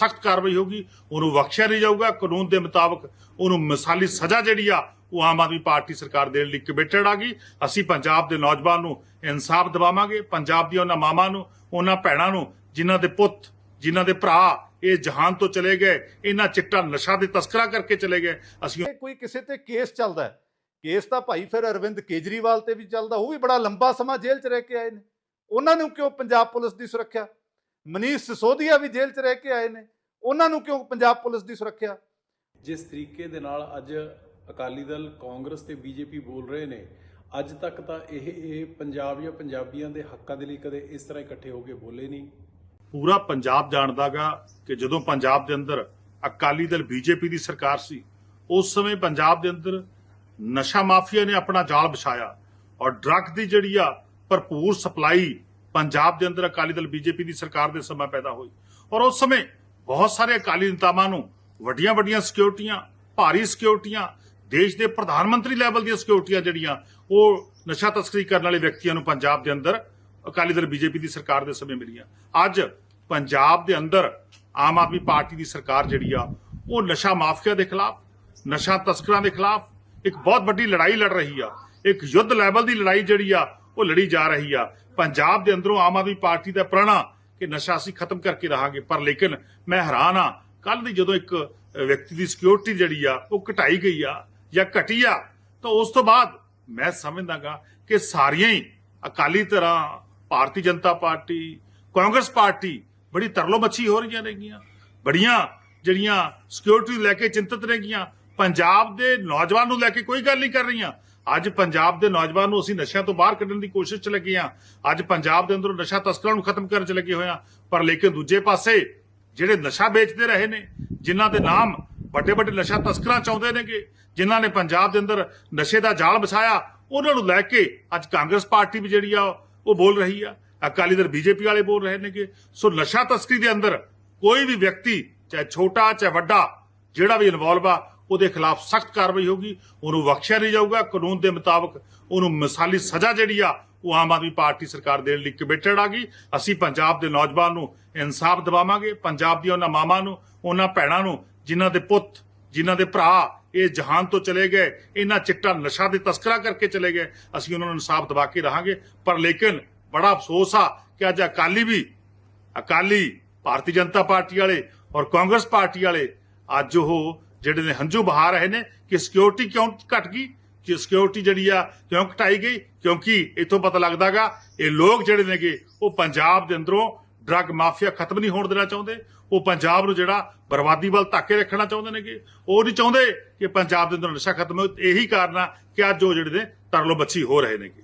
ਸਖਤ ਕਾਰਵਾਈ ਹੋਗੀ ਉਹਨੂੰ ਬਖਸ਼ਿਆ ਨਹੀਂ ਜਾਊਗਾ, ਕਾਨੂੰਨ ਦੇ ਮੁਤਾਬਕ ਉਹਨੂੰ ਮਿਸਾਲੀ ਸਜ਼ਾ ਜਿਹੜੀ ਆ, ਉਹ ਆਮ ਆਦਮੀ ਪਾਰਟੀ ਸਰਕਾਰ ਦੇਣ ਲਈ ਕਮਿਟਡ ਆ ਗਈ। ਅਸੀਂ ਪੰਜਾਬ ਦੇ ਨੌਜਵਾਨ ਨੂੰ ਇਨਸਾਫ ਦਿਵਾਵਾਂਗੇ। ਪੰਜਾਬ ਦੀਆਂ ਉਹਨਾਂ ਮਾਵਾਂ ਨੂੰ, ਉਹਨਾਂ ਭੈਣਾਂ ਨੂੰ, ਜਿਨ੍ਹਾਂ ਦੇ ਪੁੱਤ, ਜਿਨ੍ਹਾਂ ਦੇ ਭਰਾ ਇਹ ਜਹਾਨ ਤੋਂ ਚਲੇ ਗਏ, ਇਹਨਾਂ ਚਿੱਟਾ ਨਸ਼ਾ ਦੇ ਤਸਕਰਾ ਕਰਕੇ ਚਲੇ ਗਏ। ਅਸੀਂ ਕੋਈ ਕਿਸੇ ਤੇ ਕੇਸ ਚੱਲਦਾ ਹੈ। ਕੇਸ ਤਾਂ ਭਾਈ ਫਿਰ ਅਰਵਿੰਦ ਕੇਜਰੀਵਾਲ ਤੇ ਵੀ ਚੱਲਦਾ, ਉਹ ਵੀ ਬੜਾ ਲੰਬਾ ਸਮਾਂ ਜੇਲ੍ਹ 'ਚ ਰਹਿ ਕੇ ਆਏ ਨੇ। ਉਹਨਾਂ ਨੂੰ ਕਿਉਂ ਪੰਜਾਬ ਪੁਲਿਸ ਦੀ ਸੁਰੱਖਿਆ? ਮਨੀਸ਼ ਸਿਸੋਦੀਆ ਵੀ ਜੇਲ੍ਹ 'ਚ ਰਹਿ ਕੇ ਆਏ ਨੇ। ਉਹਨਾਂ ਨੂੰ ਕਿਉਂ ਪੰਜਾਬ ਪੁਲਿਸ ਦੀ ਸੁਰੱਖਿਆ? ਜਿਸ ਤਰੀਕੇ ਦੇ ਨਾਲ ਅੱਜ ਅਕਾਲੀ ਦਲ ਕਾਂਗਰਸ ਤੇ ਬੀਜੇਪੀ ਬੋਲ ਰਹੇ ਨੇ ਅੱਜ ਤੱਕ ਤਾਂ ਇਹ ਇਹ ਪੰਜਾਬ ਜਾਂ ਪੰਜਾਬੀਆਂ ਦੇ ਹੱਕਾਂ ਦੇ ਲਈ ਕਦੇ ਇਸ ਤਰ੍ਹਾਂ ਇਕੱਠੇ ਹੋ ਕੇ ਬੋਲੇ ਨਹੀਂ। ਪੂਰਾ ਪੰਜਾਬ ਜਾਣਦਾਗਾ ਕਿ ਜਦੋਂ ਪੰਜਾਬ ਦੇ ਅੰਦਰ ਅਕਾਲੀ ਦਲ ਬੀਜੇਪੀ ਦੀ ਸਰਕਾਰ ਸੀ ਉਸ ਸਮੇਂ ਪੰਜਾਬ ਦੇ ਅੰਦਰ ਨਸ਼ਾ ਮਾਫੀਆ ਨੇ ਆਪਣਾ ਜਾਲ ਵਿਛਾਇਆ ਔਰ ਡਰੱਗ ਦੀ ਜਿਹੜੀ ਆ ਭਰਪੂਰ ਸਪਲਾਈ ਪੰਜਾਬ ਦੇ ਅੰਦਰ ਅਕਾਲੀ ਦਲ ਬੀਜੇਪੀ ਦੀ ਸਰਕਾਰ ਦੇ ਸਮਾਂ ਪੈਦਾ ਹੋਈ। ਔਰ ਉਸ ਸਮੇਂ ਬਹੁਤ ਸਾਰੇ ਅਕਾਲੀ ਨੇਤਾਵਾਂ ਨੂੰ ਵੱਡੀਆਂ ਵੱਡੀਆਂ ਸਿਕਿਉਰਟੀਆਂ, ਭਾਰੀ ਸਿਕਿਉਰਟੀਆਂ, ਦੇਸ਼ ਦੇ ਪ੍ਰਧਾਨ ਮੰਤਰੀ ਲੈਵਲ ਦੀਆਂ ਸਿਕਿਉਰਟੀਆਂ ਜਿਹੜੀਆਂ, ਉਹ ਨਸ਼ਾ ਤਸਕਰੀ ਕਰਨ ਵਾਲੇ ਵਿਅਕਤੀਆਂ ਨੂੰ ਪੰਜਾਬ ਦੇ ਅੰਦਰ ਅਕਾਲੀ ਦਲ ਬੀਜੇਪੀ ਦੀ ਸਰਕਾਰ ਦੇ ਸਮੇਂ ਮਿਲੀਆਂ। ਅੱਜ ਪੰਜਾਬ ਦੇ ਅੰਦਰ ਆਮ ਆਦਮੀ ਪਾਰਟੀ ਦੀ ਸਰਕਾਰ ਜਿਹੜੀ ਆ, ਉਹ ਨਸ਼ਾ ਮਾਫੀਆ ਦੇ ਖਿਲਾਫ, ਨਸ਼ਾ ਤਸਕਰਾਂ ਦੇ ਖਿਲਾਫ ਇੱਕ ਬਹੁਤ ਵੱਡੀ ਲੜਾਈ ਲੜ ਰਹੀ ਆ। ਇੱਕ ਯੁੱਧ ਲੈਵਲ ਦੀ ਲੜਾਈ ਜਿਹੜੀ ਆ ਉਹ ਲੜੀ ਜਾ ਰਹੀ ਆ। ਪੰਜਾਬ ਦੇ ਅੰਦਰੋਂ ਆਮ ਆਦਮੀ ਪਾਰਟੀ ਦਾ ਪ੍ਰਣਾ ਕਿ ਨਸ਼ਾ ਅਸੀਂ ਖਤਮ ਕਰਕੇ ਰਹਾਂਗੇ, ਪਰ ਲੇਕਿਨ ਮੈਂ ਹੈਰਾਨ ਆ ਕੱਲ ਦੀ ਜਦੋਂ ਇੱਕ ਵਿਅਕਤੀ ਦੀ ਸਿਕਿਉਰਿਟੀ ਜਿਹੜੀ ਆ, ਉਹ ਘਟਾਈ ਗਈ ਆ ਜਾਂ ਘਟੀ ਆ, ਤਾਂ ਉਸ ਤੋਂ ਬਾਅਦ ਮੈਂ ਸਮਝਦਾਗਾ ਕਿ ਸਾਰੀਆਂ ਹੀ ਅਕਾਲੀ ਤਰ੍ਹਾਂ, ਭਾਰਤੀ ਜਨਤਾ ਪਾਰਟੀ, ਕਾਂਗਰਸ ਪਾਰਟੀ ਬੜੀ ਤਰਲੋ ਮੱਛੀ ਹੋ ਰਹੀਆਂ ਨੇਗੀਆਂ। ਬੜੀਆਂ ਜਿਹੜੀਆਂ ਸਿਕਿਉਰਿਟੀ ਲੈ ਕੇ ਚਿੰਤਤ ਨੇਗੀਆਂ। ਪੰਜਾਬ ਦੇ ਨੌਜਵਾਨ ਨੂੰ ਲੈ ਕੇ ਕੋਈ ਗੱਲ ਨਹੀਂ ਕਰ ਰਹੀਆਂ। ਅੱਜ ਪੰਜਾਬ ਦੇ ਨੌਜਵਾਨ ਨੂੰ ਅਸੀਂ ਨਸ਼ਿਆਂ ਤੋਂ ਬਾਹਰ ਕੱਢਣ ਦੀ ਕੋਸ਼ਿਸ਼ ਚ ਲੱਗੇ ਹਾਂ। ਅੱਜ ਪੰਜਾਬ ਦੇ ਅੰਦਰੋਂ ਨਸ਼ਾ ਤਸਕਰਾਂ ਨੂੰ ਖਤਮ ਕਰਨ ਚ ਲੱਗੇ ਹੋਏ ਹਾਂ। ਪਰ ਲੇਕਿਨ ਦੂਜੇ ਪਾਸੇ ਜਿਹੜੇ ਨਸ਼ਾ ਵੇਚਦੇ ਰਹੇ ਨੇ, ਜਿਨ੍ਹਾਂ ਦੇ ਨਾਮ ਵੱਡੇ ਵੱਡੇ ਨਸ਼ਾ ਤਸਕਰਾਂ ਚਾਹੁੰਦੇ ਨੇਗੇ, ਜਿਨ੍ਹਾਂ ਨੇ ਪੰਜਾਬ ਦੇ ਅੰਦਰ ਨਸ਼ੇ ਦਾ ਜਾਲ ਵਿਛਾਇਆ ਉਹਨਾਂ ਨੂੰ ਲੈ ਕੇ ਅੱਜ ਕਾਂਗਰਸ ਪਾਰਟੀ ਵੀ ਜਿਹੜੀ ਆ, ਉਹ ਬੋਲ ਰਹੀ ਆ। ਅਕਾਲੀ ਦਲ ਬੀਜੇਪੀ ਵਾਲੇ ਬੋਲ ਰਹੇ ਨੇਗੇ। ਸੋ ਨਸ਼ਾ ਤਸਕਰੀ ਦੇ ਅੰਦਰ ਕੋਈ ਵੀ ਵਿਅਕਤੀ, ਚਾਹੇ ਛੋਟਾ, ਚਾਹੇ ਵੱਡਾ, ਜਿਹੜਾ ਵੀ ਇਨਵੋਲਵ ਆ ਉਹਦੇ ਖਿਲਾਫ ਸਖਤ ਕਾਰਵਾਈ ਹੋਗੀ ਉਹਨੂੰ ਬਖਸ਼ਿਆ ਨਹੀਂ ਜਾਊਗਾ, ਕਾਨੂੰਨ ਦੇ ਮੁਤਾਬਕ ਉਹਨੂੰ ਮਿਸਾਲੀ ਸਜ਼ਾ ਜਿਹੜੀ ਆ, ਉਹ ਆਮ ਆਦਮੀ ਪਾਰਟੀ ਸਰਕਾਰ ਦੇਣ ਲਈ ਕਮਿਟਡ ਆ ਗਈ। ਅਸੀਂ ਪੰਜਾਬ ਦੇ ਨੌਜਵਾਨ ਨੂੰ ਇਨਸਾਫ ਦਿਵਾਵਾਂਗੇ, ਪੰਜਾਬ ਦੀਆਂ ਉਹਨਾਂ ਮਾਵਾਂ ਨੂੰ, ਉਹਨਾਂ ਭੈਣਾਂ ਨੂੰ, ਜਿਨ੍ਹਾਂ ਦੇ ਪੁੱਤ, ਜਿਨ੍ਹਾਂ ਦੇ ਭਰਾ ਇਹ ਜਹਾਨ ਤੋਂ ਚਲੇ ਗਏ, ਇਹਨਾਂ ਚਿੱਟਾ ਨਸ਼ਾ ਦੇ ਤਸਕਰਾ ਕਰਕੇ ਚਲੇ ਗਏ, ਅਸੀਂ ਉਹਨਾਂ ਨੂੰ ਇਨਸਾਫ ਦਿਵਾ ਕੇ ਰਹਾਂਗੇ। ਪਰ ਲੇਕਿਨ ਬੜਾ ਅਫਸੋਸ ਆ ਕਿ ਅੱਜ ਅਕਾਲੀ ਵੀ, ਅਕਾਲੀ ਭਾਰਤੀ ਜਨਤਾ ਪਾਰਟੀ ਵਾਲੇ ਔਰ ਕਾਂਗਰਸ ਪਾਰਟੀ ਵਾਲੇ ਅੱਜ ਉਹ ਜਿਹੜੇ ਨੇ ਹੰਝੂ ਬਹਾ ਰਹੇ ਨੇ ਕਿ ਸਿਕਿਉਰਿਟੀ ਕਿਉਂ ਘਟ ਗਈ, ਕਿ ਸਿਕਿਉਰਿਟੀ ਜਿਹੜੀ ਆ ਕਿਉਂ ਘਟਾਈ ਗਈ? ਕਿਉਂਕਿ ਇਥੋਂ ਪਤਾ ਲੱਗਦਾਗਾ ਇਹ ਲੋਕ ਜਿਹੜੇ ਨੇਗੇ, ਉਹ ਪੰਜਾਬ ਦੇ ਅੰਦਰੋਂ ਡਰੱਗ ਮਾਫੀਆ ਖਤਮ ਨਹੀਂ ਹੋਣ ਦੇਣਾ ਚਾਹੁੰਦੇ। ਉਹ ਪੰਜਾਬ ਨੂੰ ਜਿਹੜਾ ਬਰਬਾਦੀ ਵੱਲ ਧੱਕੇ ਰੱਖਣਾ ਚਾਹੁੰਦੇ ਨੇਗੇ। ਉਹ ਨਹੀਂ ਚਾਹੁੰਦੇ ਕਿ ਪੰਜਾਬ ਦੇ ਅੰਦਰ ਨਸ਼ਾ ਖਤਮ ਹੋ ਇਹੀ ਕਾਰਨ ਆ ਕਿ ਅੱਜ ਉਹ ਜਿਹੜੇ ਨੇ ਤਰਲੋ ਬੱਚੀ ਹੋ ਰਹੇ ਨੇਗੇ।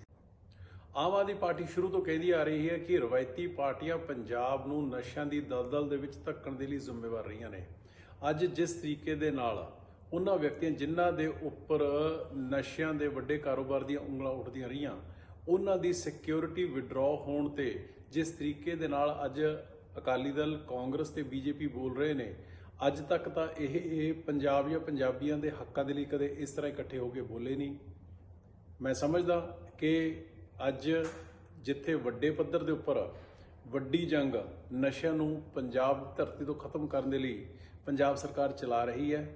ਆਮ ਆਦਮੀ ਪਾਰਟੀ ਸ਼ੁਰੂ ਤੋਂ ਕਹਿੰਦੀ ਆ ਰਹੀ ਹੈ ਕਿ ਰਵਾਇਤੀ ਪਾਰਟੀਆਂ ਪੰਜਾਬ ਨੂੰ ਨਸ਼ਿਆਂ ਦੀ ਦਲਦਲ ਦੇ ਵਿੱਚ ਧੱਕਣ ਦੇ ਲਈ ਜ਼ਿੰਮੇਵਾਰ ਰਹੀਆਂ ਨੇ। ਅੱਜ ਜਿਸ ਤਰੀਕੇ ਦੇ ਨਾਲ ਉਹਨਾਂ ਵਿਅਕਤੀਆਂ ਜਿਨ੍ਹਾਂ ਦੇ ਉੱਪਰ ਨਸ਼ਿਆਂ ਦੇ ਵੱਡੇ ਕਾਰੋਬਾਰ ਦੀਆਂ ਉਂਗਲਾਂ ਉੱਠਦੀਆਂ ਰਹੀਆਂ, ਉਹਨਾਂ ਦੀ ਸਿਕਿਉਰਿਟੀ ਵਿਡਰਾਅ ਹੋਣ ਤੇ ਜਿਸ ਤਰੀਕੇ ਦੇ ਨਾਲ ਅੱਜ ਅਕਾਲੀ ਦਲ, ਕਾਂਗਰਸ ਤੇ ਬੀਜੇਪੀ ਬੋਲ ਰਹੇ ਨੇ, ਅੱਜ ਤੱਕ ਤਾਂ ਇਹ ਇਹ ਪੰਜਾਬ ਜਾਂ ਪੰਜਾਬੀਆਂ ਦੇ ਹੱਕਾਂ ਦੇ ਲਈ ਕਦੇ ਇਸ ਤਰ੍ਹਾਂ ਇਕੱਠੇ ਹੋ ਕੇ ਬੋਲੇ ਨਹੀਂ। ਮੈਂ ਸਮਝਦਾ ਕਿ ਅੱਜ ਜਿੱਥੇ ਵੱਡੇ ਪੱਧਰ ਦੇ ਉੱਪਰ ਵੱਡੀ ਜੰਗ ਨਸ਼ਿਆਂ ਨੂੰ ਪੰਜਾਬ ਧਰਤੀ ਤੋਂ ਖਤਮ ਕਰਨ ਦੇ ਲਈ ਪੰਜਾਬ ਸਰਕਾਰ ਚਲਾ ਰਹੀ ਹੈ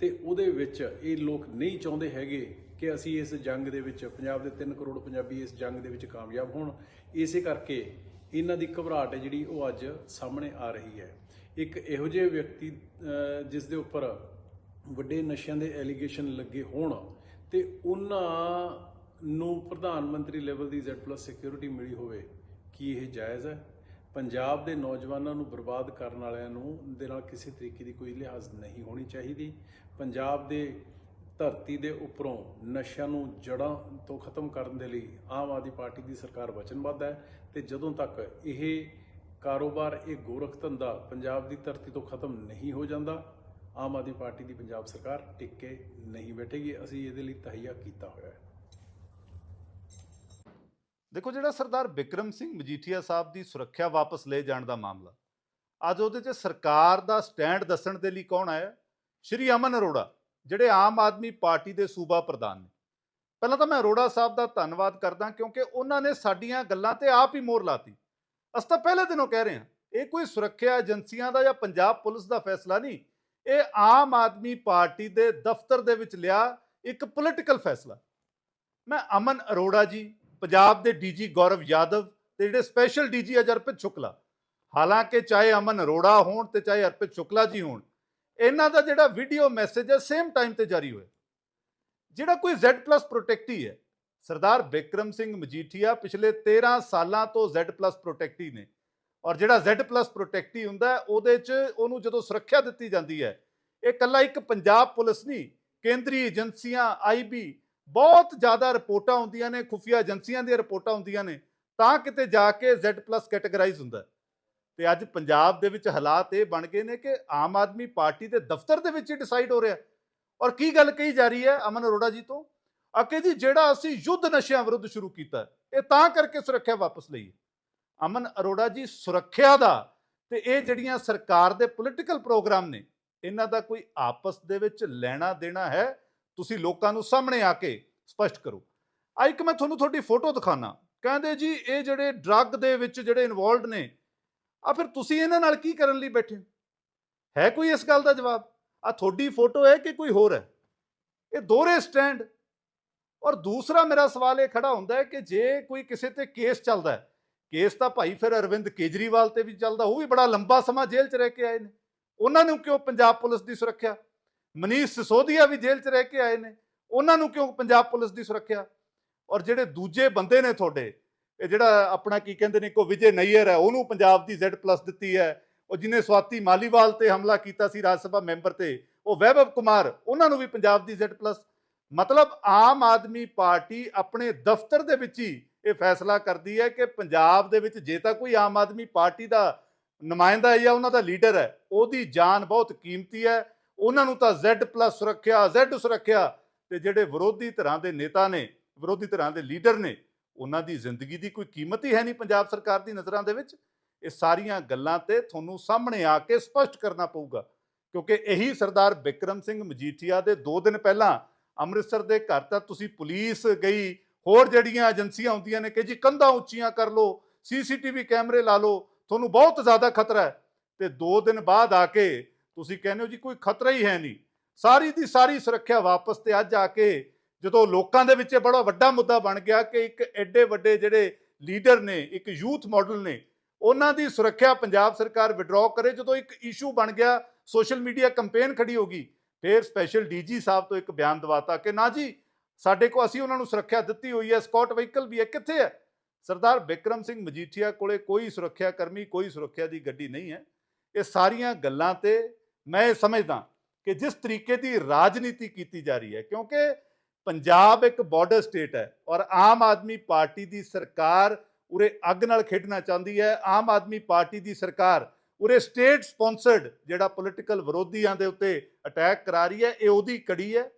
ਤੇ ਉਹਦੇ ਵਿੱਚ ਇਹ ਲੋਕ ਨਹੀਂ ਚਾਹੁੰਦੇ ਹੈਗੇ ਕਿ ਅਸੀਂ ਇਸ ਜੰਗ ਦੇ ਵਿੱਚ ਪੰਜਾਬ ਦੇ 3 ਕਰੋੜ ਪੰਜਾਬੀ ਇਸ ਜੰਗ ਦੇ ਵਿੱਚ ਕਾਮਯਾਬ ਹੋਣ। ਇਸੇ ਕਰਕੇ ਇਹਨਾਂ ਦੀ ਘਬਰਾਹਟ ਹੈ ਜਿਹੜੀ ਉਹ ਅੱਜ ਸਾਹਮਣੇ ਆ ਰਹੀ ਹੈ। ਇੱਕ ਇਹੋ ਜਿਹੇ ਵਿਅਕਤੀ ਜਿਸ ਦੇ ਉੱਪਰ ਵੱਡੇ ਨਸ਼ਿਆਂ ਦੇ ਐਲੀਗੇਸ਼ਨ ਲੱਗੇ ਹੋਣ ਤੇ ਉਹਨਾਂ ਨੂੰ ਪ੍ਰਧਾਨ ਮੰਤਰੀ ਲੈਵਲ ਦੀ Z+ ਸਿਕਿਉਰਿਟੀ ਮਿਲੀ ਹੋਵੇ, ਕੀ ਇਹ ਜਾਇਜ਼ ਹੈ? ਪੰਜਾਬ ਦੇ ਨੌਜਵਾਨਾਂ ਨੂੰ ਬਰਬਾਦ ਕਰਨ ਵਾਲਿਆਂ ਨੂੰ ਦੇ ਨਾਲ ਕਿਸੇ ਤਰੀਕੇ ਦੀ ਕੋਈ ਲਿਹਾਜ਼ ਨਹੀਂ ਹੋਣੀ ਚਾਹੀਦੀ। ਪੰਜਾਬ ਦੇ ਧਰਤੀ ਦੇ ਉੱਪਰੋਂ ਨਸ਼ਿਆਂ ਨੂੰ ਜੜਾਂ ਤੋਂ ਖਤਮ ਕਰਨ ਦੇ ਲਈ ਆਮ ਆਦਮੀ ਪਾਰਟੀ ਦੀ ਸਰਕਾਰ ਵਚਨਬੱਧ ਹੈ ਤੇ ਜਦੋਂ ਤੱਕ ਇਹ ਕਾਰੋਬਾਰ, ਇਹ ਗੋਰਖ ਧੰਦਾ ਪੰਜਾਬ ਦੀ ਧਰਤੀ ਤੋਂ ਖਤਮ ਨਹੀਂ ਹੋ ਜਾਂਦਾ, ਆਮ ਆਦਮੀ ਪਾਰਟੀ ਦੀ ਪੰਜਾਬ ਸਰਕਾਰ ਟਿੱਕੇ ਨਹੀਂ ਬੈਠੇਗੀ। ਅਸੀਂ ਇਹਦੇ ਲਈ ਤਹਈਆ ਕੀਤਾ ਹੋਇਆ ਹੈ। ਦੇਖੋ ਜਿਹੜਾ ਸਰਦਾਰ ਵਿਕਰਮ ਸਿੰਘ ਮਜੀਠੀਆ ਸਾਹਿਬ ਦੀ ਸੁਰੱਖਿਆ ਵਾਪਸ ਲੈ ਜਾਣ ਦਾ ਮਾਮਲਾ, ਅੱਜ ਉਹਦੇ 'ਚ ਸਰਕਾਰ ਦਾ ਸਟੈਂਡ ਦੱਸਣ ਦੇ ਲਈ ਕੌਣ ਆਇਆ? ਸ਼੍ਰੀ ਅਮਨ ਅਰੋੜਾ, ਜਿਹੜੇ ਆਮ ਆਦਮੀ ਪਾਰਟੀ ਦੇ ਸੂਬਾ ਪ੍ਰਧਾਨ ਨੇ। ਪਹਿਲਾਂ ਤਾਂ ਮੈਂ ਅਰੋੜਾ ਸਾਹਿਬ ਦਾ ਧੰਨਵਾਦ ਕਰਦਾ ਕਿਉਂਕਿ ਉਹਨਾਂ ਨੇ ਸਾਡੀਆਂ ਗੱਲਾਂ ਤੇ ਆਪ ਹੀ ਮੋਹਰ ਲਾਤੀ। ਅਸੀਂ ਤਾਂ ਪਹਿਲੇ ਦਿਨੋਂ ਕਹਿ ਰਹੇ ਹਾਂ, ਇਹ ਕੋਈ ਸੁਰੱਖਿਆ ਏਜੰਸੀਆਂ ਦਾ ਜਾਂ ਪੰਜਾਬ ਪੁਲਿਸ ਦਾ ਫੈਸਲਾ ਨਹੀਂ, ਇਹ ਆਮ ਆਦਮੀ ਪਾਰਟੀ ਦੇ ਦਫ਼ਤਰ ਦੇ ਵਿੱਚ ਲਿਆ ਇੱਕ ਪੋਲੀਟੀਕਲ ਫੈਸਲਾ। ਮੈਂ ਅਮਨ ਅਰੋੜਾ ਜੀ ਪੰਜਾਬ ਦੇ ਡੀਜੀ ਗੌਰਵ ਯਾਦਵ ਤੇ ਜਿਹੜੇ ਸਪੈਸ਼ਲ ਡੀਜੀ ਅਜ ਅਰਪਿਤ ਸ਼ੁਕਲਾ। ਹਾਲਾਂਕਿ ਚਾਹੇ ਅਮਨ ਅਰੋੜਾ ਹੋਣ ਤੇ ਚਾਹੇ ਅਰਪਿਤ ਸ਼ੁਕਲਾ ਜੀ ਹੋਣ, ਇਹਨਾਂ ਦਾ ਜਿਹੜਾ ਵੀਡੀਓ ਮੈਸੇਜ ਹੈ ਸੇਮ ਟਾਈਮ ਤੇ ਜਾਰੀ ਹੋਇਆ। ਜਿਹੜਾ ਕੋਈ Z+ ਪ੍ਰੋਟੈਕਟੀ ਹੈ ਸਰਦਾਰ ਬਿਕਰਮ ਸਿੰਘ ਮਜੀਠੀਆ ਪਿਛਲੇ 13 ਸਾਲਾਂ ਤੋਂ Z+ ਪ੍ਰੋਟੈਕਟੀ ਨੇ। ਔਰ ਜਿਹੜਾ Z+ ਪ੍ਰੋਟੈਕਟੀ ਹੁੰਦਾ ਉਹਦੇ 'ਚ ਉਹਨੂੰ ਜਦੋਂ ਸੁਰੱਖਿਆ ਦਿੱਤੀ ਜਾਂਦੀ ਹੈ, ਇਹ ਕੱਲਾ ਇੱਕ ਪੰਜਾਬ ਪੁਲਿਸ ਨਹੀਂ, ਕੇਂਦਰੀ ਏਜੰਸੀਆਂ ਆਈਬੀ ਬਹੁਤ ਜ਼ਿਆਦਾ ਰਿਪੋਰਟਾਂ ਹੁੰਦੀਆਂ ਨੇ, ਖੁਫੀਆ ਏਜੰਸੀਆਂ ਦੀਆਂ ਰਿਪੋਰਟਾਂ ਹੁੰਦੀਆਂ ਨੇ, ਤਾਂ ਕਿਤੇ ਜਾ ਕੇ Z+ ਕੈਟਾਗਰਾਈਜ਼ ਹੁੰਦਾ ਹੈ। ਤੇ ਅੱਜ ਪੰਜਾਬ ਦੇ ਵਿੱਚ ਹਾਲਾਤ ਇਹ ਬਣ ਗਏ ਨੇ ਕਿ ਆਮ ਆਦਮੀ ਪਾਰਟੀ ਦੇ ਦਫ਼ਤਰ ਦੇ ਵਿੱਚ ਹੀ ਡਿਸਾਈਡ ਹੋ ਰਿਹਾ ਔਰ ਕੀ ਗੱਲ ਕਹੀ ਜਾ ਰਹੀ ਹੈ ਅਮਨ ਅਰੋੜਾ ਜੀ ਤੋਂ? ਅਕੇ ਜੀ, ਜਿਹੜਾ ਅਸੀਂ ਯੁੱਧ ਨਸ਼ਿਆਂ ਵਿਰੁੱਧ ਸ਼ੁਰੂ ਕੀਤਾ ਇਹ ਤਾਂ ਕਰਕੇ ਸੁਰੱਖਿਆ ਵਾਪਸ ਲਈ ਅਮਨ ਅਰੋੜਾ ਜੀ, ਸੁਰੱਖਿਆ ਦਾ ਤੇ ਇਹ ਜਿਹੜੀਆਂ ਸਰਕਾਰ ਦੇ ਪੋਲੀਟੀਕਲ ਪ੍ਰੋਗਰਾਮ ਨੇ, ਇਹਨਾਂ ਦਾ ਕੋਈ ਆਪਸ ਦੇ ਵਿੱਚ ਲੈਣਾ ਦੇਣਾ ਹੈ ਤੁਸੀਂ ਲੋਕਾਂ ਨੂੰ ਸਾਹਮਣੇ ਆ ਕੇ ਸਪਸ਼ਟ ਕਰੋ। ਆ ਇੱਕ ਮੈਂ ਤੁਹਾਨੂੰ ਤੁਹਾਡੀ ਫੋਟੋ ਦਿਖਾਣਾ ਕਹਿੰਦੇ ਜੀ, ਇਹ ਜਿਹੜੇ ਡਰੱਗ ਦੇ ਵਿੱਚ ਜਿਹੜੇ ਇਨਵੋਲਡ ਨੇ ਆ ਫਿਰ ਤੁਸੀਂ ਇਹਨਾਂ ਨਾਲ ਕੀ ਕਰਨ ਲਈ ਬੈਠੇ ਹੋ? ਹੈ ਕੋਈ ਇਸ ਗੱਲ ਦਾ ਜਵਾਬ? ਆ ਤੁਹਾਡੀ ਫੋਟੋ ਹੈ ਕਿ ਕੋਈ ਹੋਰ ਹੈ? ਇਹ ਦੋਹਰੇ ਸਟੈਂਡ। ਔਰ ਦੂਸਰਾ ਮੇਰਾ ਸਵਾਲ ਇਹ ਖੜਾ ਹੁੰਦਾ ਹੈ ਕਿ ਜੇ ਕੋਈ ਕਿਸੇ ਤੇ ਕੇਸ ਚੱਲਦਾ ਹੈ, ਕੇਸ ਤਾਂ ਭਾਈ ਫਿਰ ਅਰਵਿੰਦ ਕੇਜਰੀਵਾਲ ਤੇ ਵੀ ਚੱਲਦਾ, ਉਹ ਵੀ ਬੜਾ ਲੰਬਾ ਸਮਾਂ ਜੇਲ੍ਹ 'ਚ ਰਹਿ ਕੇ ਆਏ ਨੇ। ਉਹਨਾਂ ਨੂੰ ਕਿਉਂ ਪੰਜਾਬ ਪੁਲਿਸ ਦੀ ਸੁਰੱਖਿਆ? ਮਨੀਸ਼ ਸਿਸੋਦੀਆ ਵੀ ਜੇਲ੍ਹ 'ਚ ਰਹਿ ਕੇ ਆਏ ਨੇ। ਉਹਨਾਂ ਨੂੰ ਕਿਉਂ ਪੰਜਾਬ ਪੁਲਿਸ ਦੀ ਸੁਰੱਖਿਆ? ਔਰ ਜਿਹੜੇ ਦੂਜੇ ਬੰਦੇ ਨੇ ਤੁਹਾਡੇ, ਇਹ ਜਿਹੜਾ ਆਪਣਾ ਕੀ ਕਹਿੰਦੇ ਨੇ ਕੋ ਵਿਜੇ ਨਈਅਰ ਹੈ, ਉਹਨੂੰ ਪੰਜਾਬ ਦੀ Z+ ਦਿੱਤੀ ਹੈ। ਉਹ ਜਿਹਨੇ ਸਵਾਤੀ ਮਾਲੀਵਾਲ ਤੇ ਹਮਲਾ ਕੀਤਾ ਸੀ ਰਾਜ ਸਭਾ ਮੈਂਬਰ ਤੇ, ਉਹ ਵੈਭਵ ਕੁਮਾਰ, ਉਹਨਾਂ ਨੂੰ ਵੀ ਪੰਜਾਬ ਦੀ Z+ ਮਤਲਬ ਆਮ ਆਦਮੀ ਪਾਰਟੀ ਆਪਣੇ ਦਫ਼ਤਰ ਦੇ ਵਿੱਚ ਹੀ ਇਹ ਫੈਸਲਾ ਕਰਦੀ ਹੈ ਕਿ ਪੰਜਾਬ ਦੇ ਵਿੱਚ ਜੇ ਤਾਂ ਕੋਈ ਆਮ ਆਦਮੀ ਪਾਰਟੀ ਦਾ ਨੁਮਾਇੰਦਾ ਹੈ ਜਾਂ ਉਹਨਾਂ ਦਾ ਲੀਡਰ ਹੈ, ਉਹਦੀ ਜਾਨ ਬਹੁਤ ਕੀਮਤੀ ਹੈ। ਉਹਨਾਂ ਨੂੰ ਤਾਂ Z+ ਸੁਰੱਖਿਆ, Z ਸੁਰੱਖਿਆ। ਤੇ ਜਿਹੜੇ ਵਿਰੋਧੀ ਧਿਰਾਂ ਦੇ ਨੇਤਾ ਨੇ, ਵਿਰੋਧੀ ਧਿਰਾਂ ਦੇ ਲੀਡਰ ਨੇ, ਉਹਨਾਂ ਦੀ ਜ਼ਿੰਦਗੀ ਦੀ ਕੋਈ ਕੀਮਤ ਹੀ ਹੈ ਨਹੀਂ ਪੰਜਾਬ ਸਰਕਾਰ ਦੀ ਨਜ਼ਰਾਂ ਦੇ ਵਿੱਚ। ਇਹ ਸਾਰੀਆਂ ਗੱਲਾਂ ਤੇ ਤੁਹਾਨੂੰ ਸਾਹਮਣੇ ਆ ਕੇ ਸਪਸ਼ਟ ਕਰਨਾ ਪਊਗਾ। ਕਿਉਂਕਿ ਇਹੀ ਸਰਦਾਰ ਬਿਕਰਮ ਸਿੰਘ ਮਜੀਠੀਆ ਦੇ 2 ਦਿਨ ਪਹਿਲਾਂ ਅੰਮ੍ਰਿਤਸਰ ਦੇ ਘਰ ਤਾਂ ਤੁਸੀਂ ਪੁਲਿਸ ਗਈ, ਹੋਰ ਜਿਹੜੀਆਂ ਏਜੰਸੀਆਂ ਹੁੰਦੀਆਂ ਨੇ ਕਿ ਜੀ ਕੰਧਾਂ ਉੱਚੀਆਂ ਕਰ ਲਓ, ਸੀਸੀਟੀਵੀ ਕੈਮਰੇ ਲਾ ਲਓ, ਤੁਹਾਨੂੰ ਬਹੁਤ ਜ਼ਿਆਦਾ ਖਤਰਾ ਹੈ। ਤੇ 2 ਦਿਨ ਬਾਅਦ ਆ ਕੇ ਤੁਸੀਂ ਕਹਿੰਦੇ ਹੋ ਜੀ ਕੋਈ ਖਤਰਾ ਹੀ ਹੈ ਨਹੀਂ। ਸਾਰੀ ਦੀ ਸਾਰੀ ਸੁਰੱਖਿਆ ਵਾਪਸ ਤੇ ਅੱਜ ਆ ਕੇ ਜਦੋਂ ਲੋਕਾਂ ਦੇ ਵਿੱਚ ਇਹ ਬੜਾ ਵੱਡਾ ਮੁੱਦਾ ਬਣ ਗਿਆ ਕਿ ਇੱਕ ਐਡੇ ਵੱਡੇ ਜਿਹੜੇ ਲੀਡਰ ਨੇ, ਇੱਕ ਯੂਥ ਮਾਡਲ ਨੇ, ਉਹਨਾਂ ਦੀ ਸੁਰੱਖਿਆ ਪੰਜਾਬ ਸਰਕਾਰ ਵਿਡਰਾਅ ਕਰੇ। ਜਦੋਂ ਇੱਕ ਇਸ਼ੂ ਬਣ ਗਿਆ, ਸੋਸ਼ਲ ਮੀਡੀਆ ਕੈਂਪੇਨ ਖੜੀ ਹੋ ਗਈ, ਫਿਰ ਸਪੈਸ਼ਲ ਡੀਜੀ ਸਾਹਿਬ ਤੋਂ ਇੱਕ ਬਿਆਨ ਦਵਾਤਾ ਕਿ ਨਾ ਜੀ, ਸਾਡੇ ਕੋ ਅਸੀਂ ਉਹਨਾਂ ਨੂੰ ਸੁਰੱਖਿਆ ਦਿੱਤੀ ਹੋਈ ਹੈ ਸਕਾਟ ਵਹੀਕਲ ਵੀ ਹੈ, ਕਿੱਥੇ ਹੈ? ਸਰਦਾਰ ਬਿਕਰਮ ਸਿੰਘ ਮਜੀਠੀਆ ਕੋਲੇ ਕੋਈ ਸੁਰੱਖਿਆ ਕਰਮੀ, ਕੋਈ ਸੁਰੱਖਿਆ ਦੀ ਗੱਡੀ ਨਹੀਂ ਹੈ। ਇਹ ਸਾਰੀਆਂ ਗੱਲਾਂ ਤੇ ਮੈਂ ਇਹ ਸਮਝਦਾ ਕਿ ਜਿਸ ਤਰੀਕੇ ਦੀ ਰਾਜਨੀਤੀ ਕੀਤੀ ਜਾ ਰਹੀ ਹੈ, ਕਿਉਂਕਿ ਪੰਜਾਬ ਇੱਕ ਬਾਰਡਰ ਸਟੇਟ ਹੈ ਔਰ ਆਮ ਆਦਮੀ ਪਾਰਟੀ ਦੀ ਸਰਕਾਰ ਉਰੇ ਅੱਗ ਨਾਲ ਖੇਡਣਾ ਚਾਹੁੰਦੀ ਹੈ, ਆਮ ਆਦਮੀ ਪਾਰਟੀ ਦੀ ਸਰਕਾਰ ਉਰੇ ਸਟੇਟ ਸਪਾਂਸਰਡ ਜਿਹੜਾ ਪੋਲੀਟੀਕਲ ਵਿਰੋਧੀਆਂ ਦੇ ਉੱਤੇ ਅਟੈਕ ਕਰਾ ਰਹੀ ਹੈ, ਇਹ ਉਹਦੀ ਕੜੀ ਹੈ।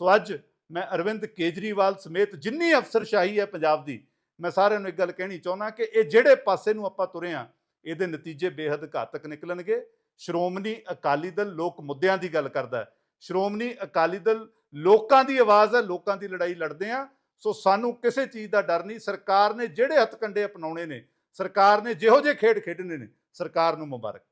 ਸੋ ਅੱਜ ਮੈਂ ਅਰਵਿੰਦ ਕੇਜਰੀਵਾਲ ਸਮੇਤ ਜਿੰਨੀ ਅਫਸਰਸ਼ਾਹੀ ਹੈ ਪੰਜਾਬ ਦੀ, ਮੈਂ ਸਾਰਿਆਂ ਨੂੰ ਇੱਕ ਗੱਲ ਕਹਿਣੀ ਚਾਹੁੰਦਾ ਕਿ ਇਹ ਜਿਹੜੇ ਪਾਸੇ ਨੂੰ ਆਪਾਂ ਤੁਰੇ ਆ ਇਹਦੇ ਨਤੀਜੇ ਬੇहद ਘਾਤਕ ਨਿਕਲਣਗੇ। ਸ਼੍ਰੋਮਣੀ ਅਕਾਲੀ ਦਲ ਲੋਕ ਮੁੱਦਿਆਂ ਦੀ ਗੱਲ ਕਰਦਾ ਸ਼੍ਰੋਮਣੀ ਅਕਾਲੀ ਦਲ ਲੋਕਾਂ ਦੀ ਆਵਾਜ਼ ਹੈ, ਲੋਕਾਂ ਦੀ ਲੜਾਈ ਲੜਦੇ ਆ ਸੋ ਸਾਨੂੰ ਕਿਸੇ ਚੀਜ਼ ਦਾ ਡਰ ਨਹੀਂ। ਸਰਕਾਰ ਨੇ ਜਿਹੜੇ ਹੱਥਕੰਡੇ ਅਪਣਾਉਣੇ ਨੇ, ਸਰਕਾਰ ਨੇ ਜਿਹੋ ਜਿਹੇ ਖੇਡ ਖੇਡਣੇ ਨੇ, ਸਰਕਾਰ ਨੂੰ ਮੁਬਾਰਕ।